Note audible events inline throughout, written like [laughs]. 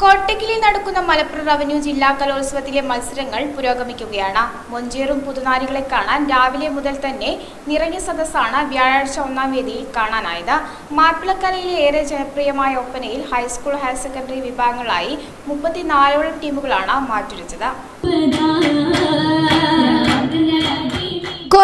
കോട്ടക്കിലിൽ നടക്കുന്ന മലപ്പുറം റവന്യൂ ജില്ലാ കലോത്സവത്തിലെ മത്സരങ്ങൾ പുരോഗമിക്കുകയാണ്. മൊഞ്ചേറും പുതുനാരികളെ കാണാൻ രാവിലെ മുതൽ തന്നെ നിറഞ്ഞ സദസ്സാണ് വ്യാഴാഴ്ച ഒന്നാം വേദിയിൽ കാണാനായത്. മാപ്പിളക്കലയിലെ ഏറെ ജനപ്രിയമായ ഒപ്പനയിൽ ഹൈസ്കൂൾ ഹയർ സെക്കൻഡറി വിഭാഗങ്ങളായി മുപ്പത്തിനാലോളം ടീമുകളാണ് മാറ്റുരച്ചത്. [laughs]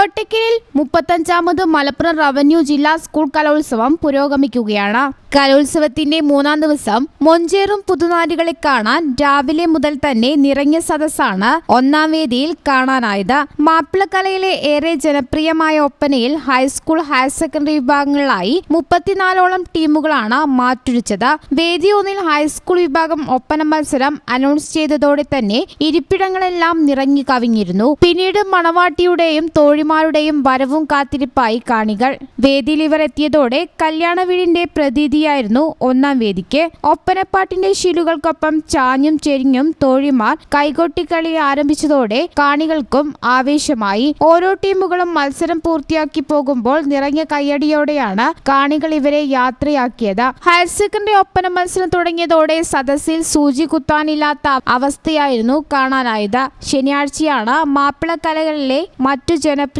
കോട്ടയ്ക്കലിൽ മുപ്പത്തഞ്ചാമത് മലപ്പുറം റവന്യൂ ജില്ലാ സ്കൂൾ കലോത്സവം പുരോഗമിക്കുകയാണ്. കലോത്സവത്തിന്റെ മൂന്നാം ദിവസം മൊഞ്ചേറും പുതുനാരികളെ കാണാൻ രാവിലെ മുതൽ തന്നെ നിറഞ്ഞ സദസ്സാണ് ഒന്നാം വേദിയിൽ കാണാനായത്. മാപ്പിളക്കലയിലെ ഏറെ ജനപ്രിയമായ ഒപ്പനയിൽ ഹൈസ്കൂൾ ഹയർ സെക്കൻഡറി വിഭാഗങ്ങളിലായി മുപ്പത്തിനാലോളം ടീമുകളാണ് മാറ്റുരച്ചത് വേദി ഒന്നിൽ ഹൈസ്കൂൾ വിഭാഗം ഒപ്പന മത്സരം അനൗൺസ് ചെയ്തതോടെ തന്നെ ഇരിപ്പിടങ്ങളെല്ലാം നിറഞ്ഞു കവിഞ്ഞിരുന്നു. പിന്നീട് മണവാട്ടിയുടെയും തോഴിമാരുടെയും വരവും കാത്തിരിപ്പായി കാണികൾ. വേദിയിൽ ഇവർ എത്തിയതോടെ കല്യാണ വീടിന്റെ പ്രതീതിയായിരുന്നു ഒന്നാം വേദിക്ക്. ഒപ്പനപ്പാട്ടിന്റെ ശീലുകൾക്കൊപ്പം ചാഞ്ഞും ചെരിഞ്ഞും തോഴിമാർ കൈകൊട്ടിക്കളി ആരംഭിച്ചതോടെ കാണികൾക്കും ആവേശമായി. ഓരോ ടീമുകളും മത്സരം പൂർത്തിയാക്കി പോകുമ്പോൾ നിറഞ്ഞ കയ്യടിയോടെയാണ് കാണികൾ ഇവരെ യാത്രയാക്കിയത്. ഹയർ സെക്കൻഡറി ഒപ്പന മത്സരം തുടങ്ങിയതോടെ സദസ്സിൽ സൂചി കുത്താനില്ലാത്ത അവസ്ഥയായിരുന്നു കാണാനായത്. ശനിയാഴ്ചയാണ് മാപ്പിള കലകളിലെ മറ്റു